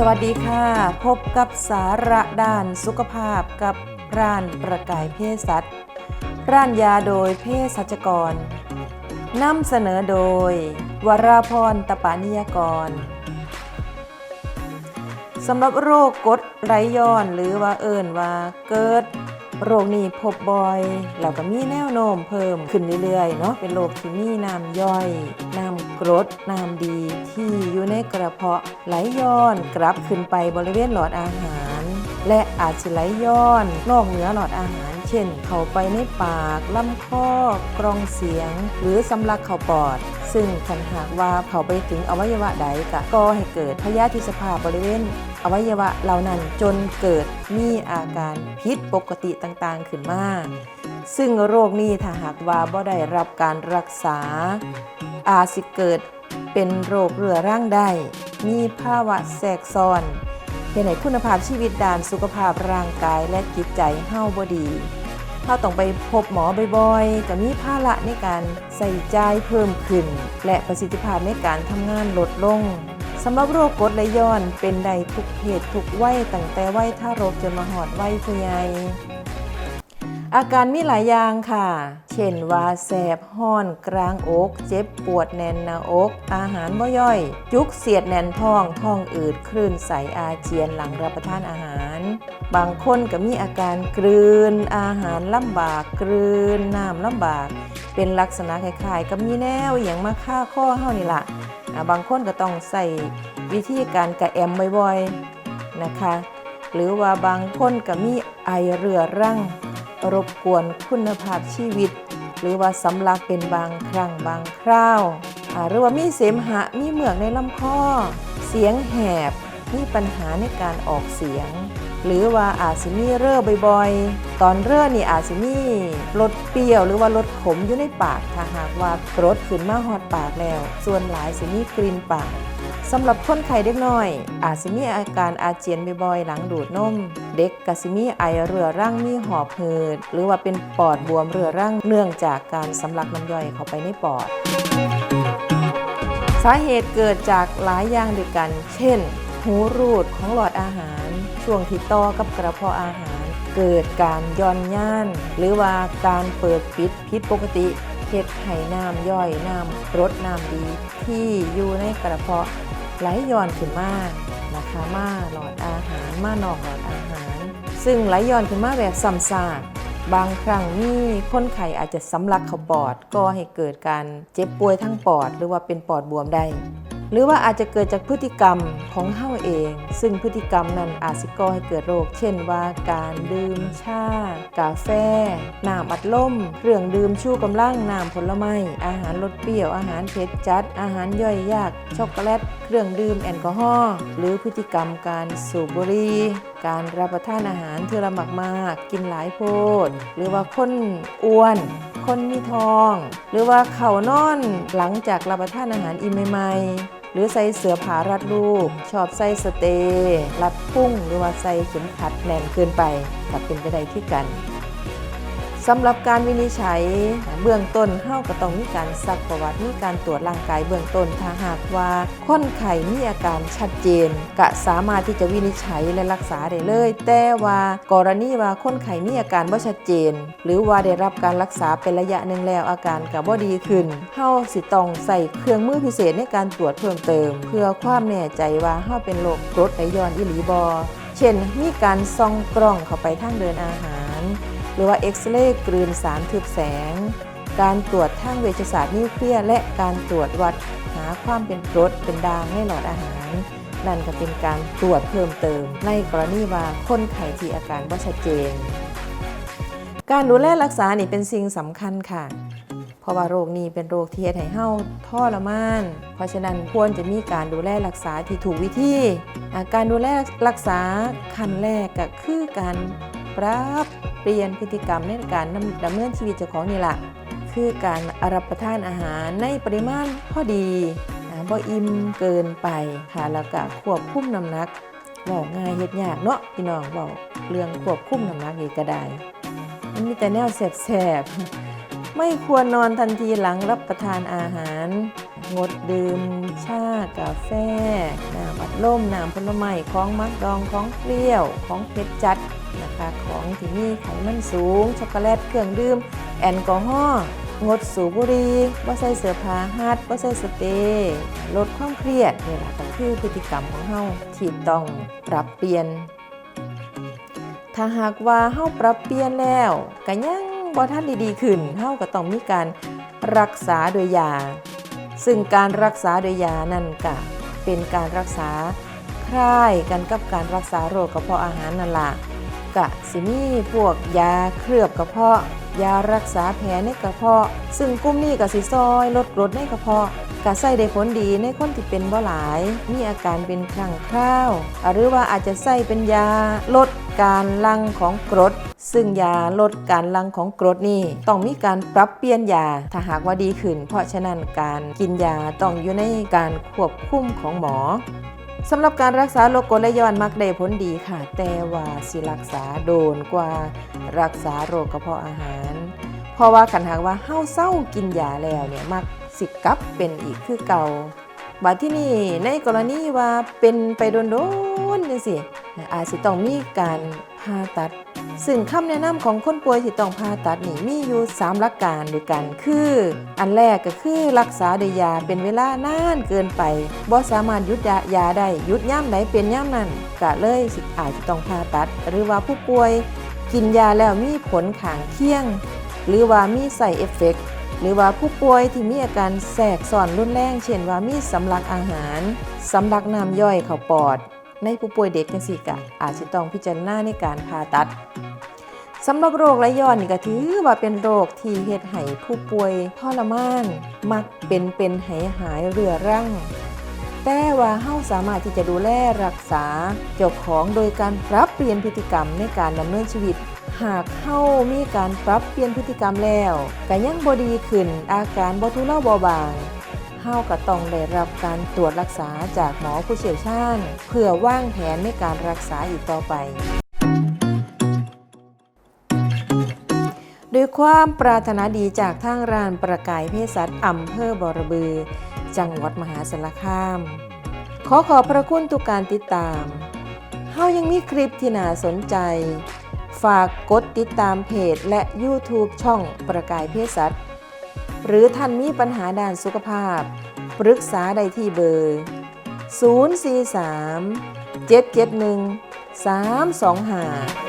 สวัสดีค่ะ พบกับสาระด้านสุขภาพกับร้านประกายเพศสัตว์ร้านยาโดยเพศสัจกรนำเสนอโดย วราพรตปานิยกรสำหรับโรคกดไหลย้อนหรือว่าเอิ่นว่าเกิด โรคนี้พบบ่อยแล้วก็มีแนวโน้มเพิ่มขึ้นเรื่อยๆเนาะเป็นโรคที่มีน้ำย่อยน้ำกรดน้ำดีที่อยู่ในกระเพาะไหลย้อนกลับขึ้นไปบริเวณหลอดอาหาร และอาจจะไหลย้อนนอกเหนือหลอดอาหาร เช่น เข้าไปในปากลำคอกรองเสียง หรือสำลักเข้าปอด ซึ่งคันหากว่าเข้าไปถึงอวัยวะใดก็ก่อให้เกิดพยาธิสภาพบริเวณ อวัยวะเหล่านั้นจนเกิดมีอาการผิดปกติต่างๆขึ้นมาซึ่งโรคนี้ถ้าหากว่าบ่ได้รับการรักษา อาจสิเกิดเป็นโรคเรื้อรังได้ มีภาวะแทรกซ้อนเฮ็ดให้คุณภาพชีวิตด้านสุขภาพร่างกายและจิตใจเฮาบ่ดีเราต้องไปพบหมอบ่อยๆก็มีภาระในการใส่ใจเพิ่มขึ้น และประสิทธิภาพในการทำงานลดลง สำหรับโรคกรดไหลย้อนเป็นใดทุกเพศทุกวัยตั้งแต่วัยทารกจนมาหอดวัยผู้ใหญ่อาการมีหลายอย่างค่ะ เช่นว่าแสบห้อนกลางอก เจ็บปวดแน่นหน้าอก อาหารบ่ย่อย จุกเสียดแน่นท้อง ท้องอืด คลื่นใสอาเจียนหลังรับประทานอาหาร บางคนก็มีอาการกลืน อาหารลำบากกลืนน้ำลำบาก เป็นลักษณะคล้ายๆกับมีแนวอย่างมาฆ่าข้อเฮานี่ล่ะอ่าบางคนก็ต้องใส่วิธีการกระแอมบ่อยๆนะคะ หรือว่าบางคนก็มีไอเรือรั่งรบกวนคุณภาพชีวิต หรือว่าสำลักเป็นบางครั้งบางคราวหรือว่ามีเสมหะมีเหมือกในลำคอเสียงแหบมีปัญหาในการออกเสียง หรือว่าอาจสิมีเร่อบ่อยๆ ตอนเร่อนี่อาจสิมีรสเปรี้ยวหรือว่ารสขมอยู่ในปาก ถ้าหากว่ารดขึ้นมาหอดปากแล้ว ส่วนหลายสิมีกลิ่นปากสำหรับคนไข้เด็กน้อย อาจสิมีอาการอาเจียนบ่อยๆหลังดูดนม เด็กกสิมีไอเรือร่างมีหอบหืด หรือว่าเป็นปอดบวมเรือร่างเนื่องจากการสำลักน้ำย่อยเข้าไปในปอด สาเหตุเกิดจากหลายอย่างด้วยกัน เช่น หูรูดของหลอดอาหาร ช่วงที่ต่อกับกระเพาะอาหาร เกิดการย่อนย่าน หรือว่าการเปิดปิดผิดปกติเฮ็ดให้น้ำย่อยน้ำรดน้ำดี ที่อยู่ในกระเพาะไหลย้อนขึ้นมานะคะมาหลอดอาหารมานอกหลอดอาหาร ซึ่งไหลย้อนขึ้นมาแบบซ้ำซากบางครั้งนี่คนไข้อาจจะสำลักเข้าปอดก็ให้เกิดการเจ็บป่วยทั้งปอด หรือว่าเป็นปอดบวมได้ หรือว่าอาจจะเกิดจากพฤติกรรมของเฮาเอง ซึ่งพฤติกรรมนั้นอาจสิก่อให้เกิดโรค เช่นว่าการดื่มชา กาแฟ น้ำอัดลมเครื่องดื่มชูกำลังน้ำผลไม้อาหารรสเปรี้ยว อาหารเผ็ดจัด อาหารย่อยยาก ช็อกโกแลต เครื่องดื่มแอลกอฮอล์หรือพฤติกรรมการสูบบุหรี่การรับประทานอาหารเทอละมากๆกินหลายโพด หรือว่าคนอ้วน คนมีทอง หรือว่าเขานอนหลังจากรับประทานอาหารอิ่มใหม่หรือใส่เสื้อผ้ารัดรูปชอบใส่สเตย์รัดพุ่งหรือว่าใส่เข็มขัดแน่นเกินไปกับเป็นไปได้ที่กัน สำหรับการวินิจฉัยเบื้องต้นเฮาก็ต้องมีการซักประวัติมีการตรวจร่างกายเบื้องต้นถ้าหากว่าคนไข้มีอาการชัดเจน ก็สามารถที่จะวินิจฉัยและรักษาได้เลย แต่ว่ากรณีว่าคนไข้มีอาการบ่ชัดเจน หรือว่าได้รับการรักษาเป็นระยะหนึ่งแล้วอาการก็บ่ดีขึ้นเฮาสิต้องใส่เครื่องมือพิเศษในการตรวจเพิ่มเติม เพื่อความแน่ใจว่าเฮาเป็นโรคกรดไหลย้อนอีหลีบ่เช่น มีการส่องกล้องเข้าไปทางเดินอาหาร หรือว่าเอ็กซเรย์กลืนสารทึบแสง การตรวจทางเวชศาสตร์นิวเคลียร์และการตรวจวัดหาความเป็นกรดเป็นด่างในหลอดอาหาร นั่นก็เป็นการตรวจเพิ่มเติม ในกรณีว่าคนไข้ที่อาการบ่ชัดเจน การดูแลรักษานี่เป็นสิ่งสำคัญค่ะเพราะว่าโรคนี้เป็นโรคที่เฮ็ดให้เฮาทรมาน เพราะฉะนั้นควรจะมีการดูแลรักษาที่ถูกวิธีการดูแลรักษาขั้นแรกก็คือการปรับ ปลี่ยนพฤติกรรมในการดำเนินชีวิตเจ้าของนี่แหละคือการรับประทานอาหารในปริมาณพอดีอ่าบ่อิ่มเกินไปค่ะแล้วก็ควบคุมน้ำหนักบอกง่ายเฮ็ดยากเนาะพี่น้องบอกเรื่องควบคุมน้ำหนักนี่ก็ได้มันมีแต่แนวแสบๆไม่ควรนอนทันทีหลังรับประทานอาหาร งดดื่มชากาแฟน้ำอัดลมน้ำผลไม้ของมักดองของเปรี้ยวของเผ็ดจัด คะของที่มีไขมันสูง ช็อกโกแลตเครื่องดื่ม แอลกอฮอล์งดสูบบุหรี่บ่ใส่เสื้อผ้าฮัดบ่ใส่สเตย์ลดความเครียดนี่แหละก็คือพฤติกรรมของเฮาที่ต้องปรับเปลี่ยน ถ้าหากว่าเฮาปรับเปลี่ยนแล้วก็ยังบ่ทันด้ดีขึ้นเฮาก็ต้องมีการรักษาโดยยา ซึ่งการรักษาโดยยานั่นก็เป็นการรักษาคล้ายกันกับการรักษาโรคกระเพาะอาหารนั่นล่ะ กะสิมีพวกยาเคลือบกระเพาะ ยารักษาแผลในกระเพาะ ซึ่งกลุ่มนี้ก็สิซอยลดกรดในกระเพาะก็ใส่ได้ผลดีในคนที่เป็นบ่หลาย มีอาการเป็นครั้งคราว หรือว่าอาจจะใส่เป็นยาลดการลังของกรด ซึ่งยาลดการลังของกรดนี่ต้องมีการปรับเปลี่ยนยาถ้าหากว่าดีขึ้น เพราะฉะนั้นการกินยาต้องอยู่ในการควบคุมของหมอ สำหรับการรักษาโรคกรดไหลย้อนมักได้ผลดีค่ะ แต่ว่าสิรักษาโดนกว่ารักษาโรคกระเพาะอาหาร เพราะว่าขันหากว่าเฮาเศร้ากินยาแล้วเนี่ยมักสิกลับเป็นอีกคือเก่า บัดที่นี่ในกรณีว่าเป็นไปโดนๆจังซี่อาจสิต้องมีการผ่าตัด ซึ่งคำแนะนำของคนป่วยที่ต้องผ่าตัดนี่มีอยู่ 3 หลักการด้วยกัน คือ อันแรกก็คือรักษาโดยยาเป็นเวลานานเกินไปบ่สามารถยุดยายาได้ยุดย่ำใดเป็นย่ำนั้นก็เลยสิอาจจะต้องผ่าตัด หรือว่าผู้ป่วย กินยาแล้วมีผลข้างเคียง หรือว่ามีใส่เอฟเฟกต์ หรือว่าผู้ป่วยที่มีอาการแสกซ้อนรุนแรงเช่นว่ามีสำลักอาหารสำลักน้ำย่อยเข้าปอด ในผู้ป่วยเด็กจังซี่กะอาจจะต้องพิจารณาในการผ่าตัดสำหรับโรคไหลย้อนนี่ก็ถือว่าเป็นโรคที่เฮ็ดให้ผู้ป่วยทรมาน มักเป็นเป็นหายหายเรือรังแต่ว่าเฮาสามารถที่จะดูแลรักษาเจ้าของโดยการปรับเปลี่ยนพฤติกรรมในการดำเนินชีวิต หากเฮามีการปรับเปลี่ยนพฤติกรรมแล้วก็ยังบ่ดีขึ้นอาการบ่ทุเลาเบาบางเฮาก็ต้องได้รับการตรวจรักษาจากหมอผู้เชี่ยวชาญ เพื่อวางแผนในการรักษาอีกต่อไปด้วยความปรารถนาดีจากทางร้านประกายเภสัชอำเภอบอระบือ จังหวัดมหาสารคาม ขอขอบพระคุณทุกการติดตามเฮายังมีคลิปที่น่าสนใจ ฝากกดติดตามเพจและ YouTube ช่องประกายเพศสัตว์ หรือท่านมีปัญหาด้านสุขภาพ ปรึกษาได้ที่เบอร์ 043 771 325